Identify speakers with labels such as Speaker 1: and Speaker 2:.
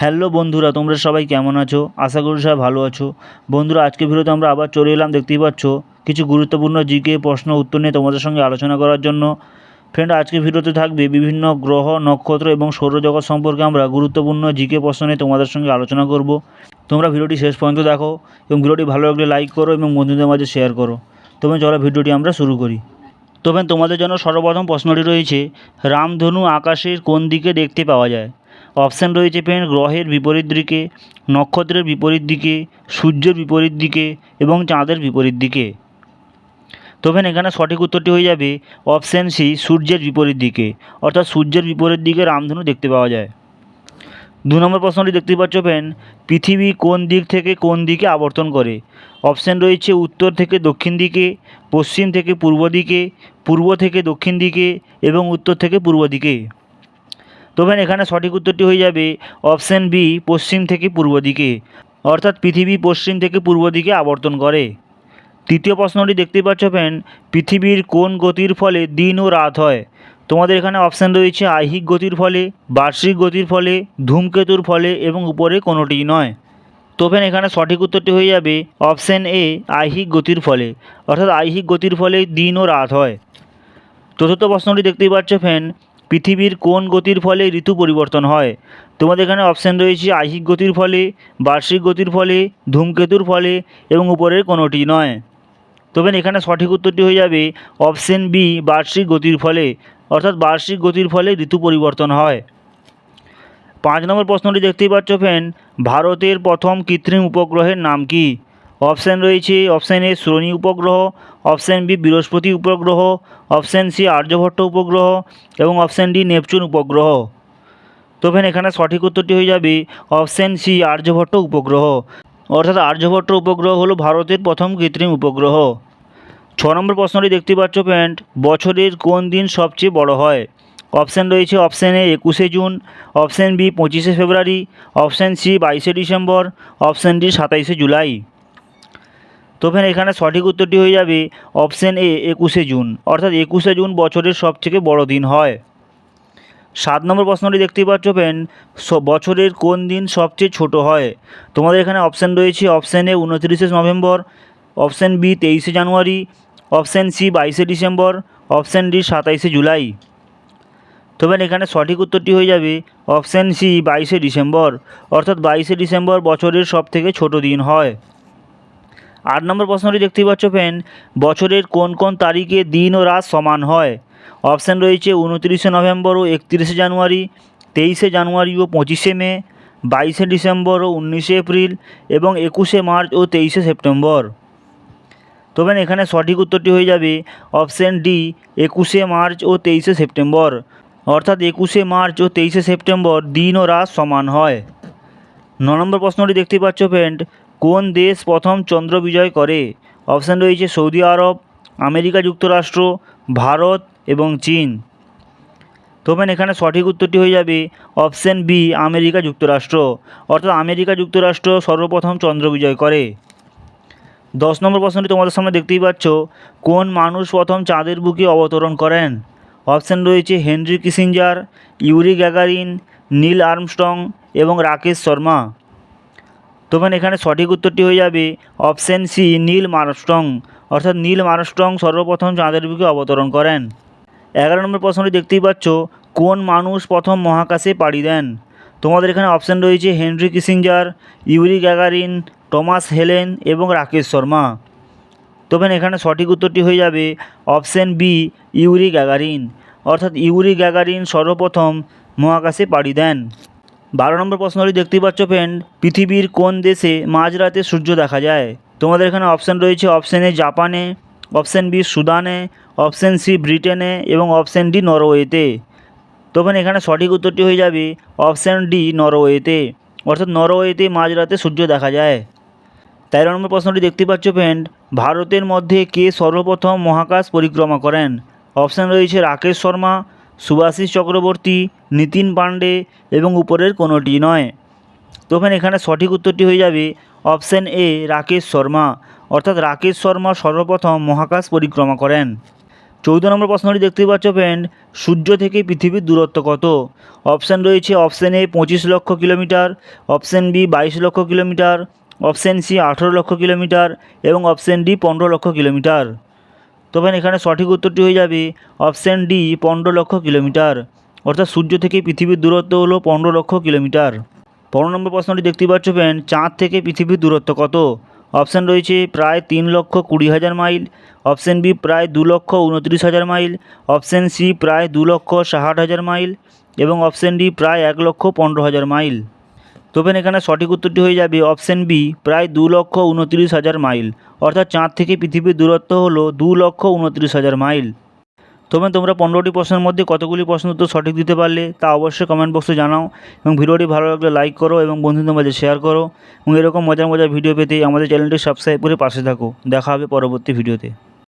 Speaker 1: Hello বন্ধুরা, তোমরা সবাই কেমন আছো? আশা করি সবাই ভালো আছো। বন্ধুরা, আজকে ভিডিওতে আমরা আবার চলে এলাম, দেখতেই পাচ্ছ, কিছু গুরুত্বপূর্ণ জিকে প্রশ্ন উত্তর নিয়ে তোমাদের সঙ্গে আলোচনা করার জন্য। ফ্রেন্ড আজকে ভিডিওতে থাকবে বিভিন্ন গ্রহ, নক্ষত্র এবং সৌরজগৎ সম্পর্কে আমরা গুরুত্বপূর্ণ জিকে প্রশ্ন নিয়ে তোমাদের সঙ্গে আলোচনা করব। তোমরা ভিডিওটি শেষ পর্যন্ত দেখো এবং ভিডিওটি ভালো লাগলে লাইক করো এবং বন্ধুদের মাঝে শেয়ার করো। তবে চলো ভিডিওটি আমরা শুরু করি। তবে তোমাদের জন্য সর্বপ্রথম প্রশ্নটি রয়েছে, রামধনু আকাশের কোন দিকে দেখতে পাওয়া যায়? অপশান রয়েছে ফ্রেন্ড গ্রহের বিপরীত দিকে, নক্ষত্রের বিপরীত দিকে, সূর্যের বিপরীত দিকে এবং চাঁদের বিপরীত দিকে। তো ফ্রেন্ড এখানে সঠিক উত্তরটি হয়ে যাবে অপশান সি সূর্যের বিপরীত দিকে। অর্থাৎ সূর্যের বিপরীত দিকে রামধনু দেখতে পাওয়া যায়। দু নম্বর প্রশ্নটি দেখতে পাচ্ছ ফ্রেন্ড পৃথিবী কোন দিক থেকে কোন দিকে আবর্তন করে? অপশান রয়েছে উত্তর থেকে দক্ষিণ দিকে, পশ্চিম থেকে পূর্ব দিকে, পূর্ব থেকে দক্ষিণ দিকে এবং উত্তর থেকে পূর্ব দিকে। তো ফ্রেন্ড এখানে সঠিক উত্তরটি হয়ে যাবে অপশান বি, পশ্চিম থেকে পূর্ব দিকে। অর্থাৎ পৃথিবী পশ্চিম থেকে পূর্ব দিকে আবর্তন করে। তৃতীয় প্রশ্নটি দেখতে পাচ্ছ ফ্রেন্ড পৃথিবীর কোন গতির ফলে দিন ও রাত হয়? তোমাদের এখানে অপশান রয়েছে আইহিক গতির ফলে, বার্ষিক গতির ফলে, ধূমকেতুর ফলে এবং উপরে কোনোটিই নয়। তো ফ্রেন্ড এখানে সঠিক উত্তরটি হয়ে যাবে অপশান এ আইহিক গতির ফলে। অর্থাৎ আইহিক গতির ফলে দিন ও রাত হয়। চতুর্থ প্রশ্নটি দেখতেই পাচ্ছ ফ্যান পৃথিবীর কোন গতির ফলে ঋতু পরিবর্তন হয়? তোমাদের এখানে অপশান রয়েছে আইহিক গতির ফলে, বার্ষিক গতির ফলে, ধূমকেতুর ফলে এবং উপরের কোনোটি নয়। তবে এখানে সঠিক উত্তরটি হয়ে যাবে অপশান বি বার্ষিক গতির ফলে, অর্থাৎ বার্ষিক গতির ফলে ঋতু পরিবর্তন হয়। পাঁচ নম্বর প্রশ্নটি দেখতেই পাচ্ছ ফ্যান ভারতের প্রথম কৃত্রিম উপগ্রহের নাম কি? অপশান রয়েছে অপশান এ শ্রোণী উপগ্রহ, অপশান বি বৃহস্পতি উপগ্রহ, অপশান সি আর্যভট্ট উপগ্রহ এবং অপশান ডি নেপচুন উপগ্রহ। তো এখানে সঠিক উত্তরটি হয়ে যাবে অপশান সি আর্যভট্ট উপগ্রহ। অর্থাৎ আর্যভট্ট উপগ্রহ হলো ভারতের প্রথম কৃত্রিম উপগ্রহ। ছ নম্বর প্রশ্নটি দেখতে পাচ্ছ প্যান্ট বছরের কোন দিন সবচেয়ে বড় হয়? অপশান রয়েছে অপশান এ একুশে জুন, অপশান বি পঁচিশে ফেব্রুয়ারি, অপশান সি বাইশে ডিসেম্বর, অপশান ডি সাতাইশে জুলাই। তো এখানে সঠিক উত্তরটি হয়ে যাবে অপশান এ, একুশে জুন। অর্থাৎ একুশে জুন বছরের সবথেকে বড় দিন হয়। সাত নম্বর প্রশ্নটি দেখতেই পাচ্ছ ফ্রেন্ড, স- বছরের কোন দিন সবচেয়ে ছোট হয়? তোমাদের এখানে অপশান রয়েছে, অপশান এ উনত্রিশে নভেম্বর, অপশান বি তেইশে জানুয়ারি, অপশান সি বাইশে ডিসেম্বর, অপশান ডি সাতাইশে জুলাই। তবে এখানে সঠিক উত্তরটি হয়ে যাবে অপশান সি বাইশে ডিসেম্বর, অর্থাৎ বাইশে ডিসেম্বর বছরের সবথেকে ছোট দিন হয়। আট নম্বর প্রশ্নটি দেখতেই পাচ্ছ ফ্রেন্ড, বছরের কোন কোন তারিখে দিন ও রাত সমান হয়? অপশান রয়েছে উনত্রিশে নভেম্বর ও একত্রিশে জানুয়ারি, তেইশে জানুয়ারি ও পঁচিশে মে, বাইশে ডিসেম্বর ও উনিশে এপ্রিল এবং একুশে মার্চ ও তেইশে সেপ্টেম্বর। তবে এখানে সঠিক উত্তরটি হয়ে যাবে অপশান ডি, একুশে মার্চ ও তেইশে সেপ্টেম্বর। অর্থাৎ একুশে মার্চ ও তেইশে সেপ্টেম্বর দিন ও রাত সমান হয়। ন নম্বর প্রশ্নটি দেখতে পাচ্ছ ফ্রেন্ড কোন দেশ প্রথম চন্দ্র বিজয় করে? অপশান রয়েছে সৌদি আরব, আমেরিকা যুক্তরাষ্ট্র, ভারত এবং চীন। তবে এখানে সঠিক উত্তরটি হয়ে যাবে অপশান বি, আমেরিকা যুক্তরাষ্ট্র। অর্থাৎ আমেরিকা যুক্তরাষ্ট্র সর্বপ্রথম চন্দ্র বিজয় করে। দশ নম্বর প্রশ্নটি তোমাদের সামনে দেখতেই পাচ্ছ। কোন মানুষ প্রথম চাঁদের বুকে অবতরণ করেন? অপশান রয়েছে Henry Kissinger, Yuri Gagarin, Neil Armstrong এবং রাকেশ শর্মা। তবে এখানে সঠিক উত্তরটি হয়ে যাবে অপশান সি, নীল মার্মস্ট্রং অর্থাৎ নীল মার্মস্ট্রং সর্বপ্রথম চাঁদের বুকে অবতরণ করেন। এগারো নম্বর প্রশ্নটি দেখতেই পাচ্ছ, কোন মানুষ প্রথম মহাকাশে পাড়ি দেন? তোমাদের এখানে অপশান রয়েছে Henry Kissinger, Yuri Gagarin, Thomas Helen এবং রাকেশ শর্মা। তবে এখানে সঠিক উত্তরটি হয়ে যাবে অপশান বি, ইউরি গ্যাগারিন। অর্থাৎ ইউরি গ্যাগারিন সর্বপ্রথম মহাকাশে পাড়ি দেন। বারো নম্বর প্রশ্নটি দেখতেই পাচ্ছ ফ্রেন্ড পৃথিবীর কোন দেশে মাঝরাতে সূর্য দেখা যায়? তোমাদের এখানে অপশান রয়েছে অপশান এ জাপানে অপশান বি সুদানে অপশান সি ব্রিটেনে এবং অপশান ডি নরওয়েতে। তখন এখানে সঠিক উত্তরটি হয়ে যাবে অপশান ডি নরওয়েতে। অর্থাৎ নরওয়েতে মাঝরাতে সূর্য দেখা যায়। তেরো নম্বর প্রশ্নটি দেখতে পাচ্ছ ফ্রেন্ড ভারতের মধ্যে কে সর্বপ্রথম মহাকাশ পরিক্রমা করেন? অপশান রয়েছে রাকেশ শর্মা সুভাষিস চক্রবর্তী, নিতিন পাণ্ডে এবং উপরের কোনোটি নয়। তখন এখানে সঠিক উত্তরটি হয়ে যাবে অপশান এ, রাকেশ শর্মা। অর্থাৎ রাকেশ শর্মা সর্বপ্রথম মহাকাশ পরিক্রমা করেন। চৌদ্দ নম্বর প্রশ্নটি দেখতে পাচ্ছ ফ্রেন্ড, সূর্য থেকে পৃথিবীর দূরত্ব কত? অপশান রয়েছে অপশান এ, পঁচিশ লক্ষ কিলোমিটার, অপশান বি, বাইশ লক্ষ কিলোমিটার, অপশান সি, আঠেরো লক্ষ কিলোমিটার এবং অপশান ডি, পনেরো লক্ষ কিলোমিটার। তো ফ্রেন্ড এখানে সঠিক উত্তরটি হয়ে যাবে অপশান ডি, পনেরো লক্ষ কিলোমিটার। অর্থাৎ সূর্য থেকে পৃথিবীর দূরত্ব হলো পনেরো লক্ষ কিলোমিটার। পনেরো নম্বর প্রশ্নটি দেখতে পাচ্ছ ফ্রেন্ড, চাঁদ থেকে পৃথিবীর দূরত্ব কত? অপশান রয়েছে প্রায় তিন লক্ষ কুড়ি হাজার মাইল। অপশান বি প্রায় দু লক্ষ উনত্রিশ হাজার মাইল। অপশান সি প্রায় দু লক্ষ ষাট হাজার মাইল। এবং অপশান ডি প্রায় এক লক্ষ পনেরো হাজার মাইল। তবে এখানে সঠিক উত্তরটি হয়ে যাবে অপশান বি, প্রায় দু লক্ষ উনত্রিশ হাজার মাইল। অর্থাৎ চাঁদ থেকে পৃথিবীর দূরত্ব হলো দু লক্ষ উনত্রিশ হাজার মাইল। তবে তোমরা পনেরোটি প্রশ্নের মধ্যে কতগুলি প্রশ্ন উত্তর সঠিক দিতে পারলে তা অবশ্যই কমেন্ট বক্সে জানাও এবং ভিডিওটি ভালো লাগলে লাইক করো এবং বন্ধুদের মাঝে শেয়ার করো। এবং এরকম মজার মজার ভিডিও পেতে আমাদের চ্যানেলটি সাবস্ক্রাইব করে পাশে থাকো। দেখা হবে পরবর্তী ভিডিওতে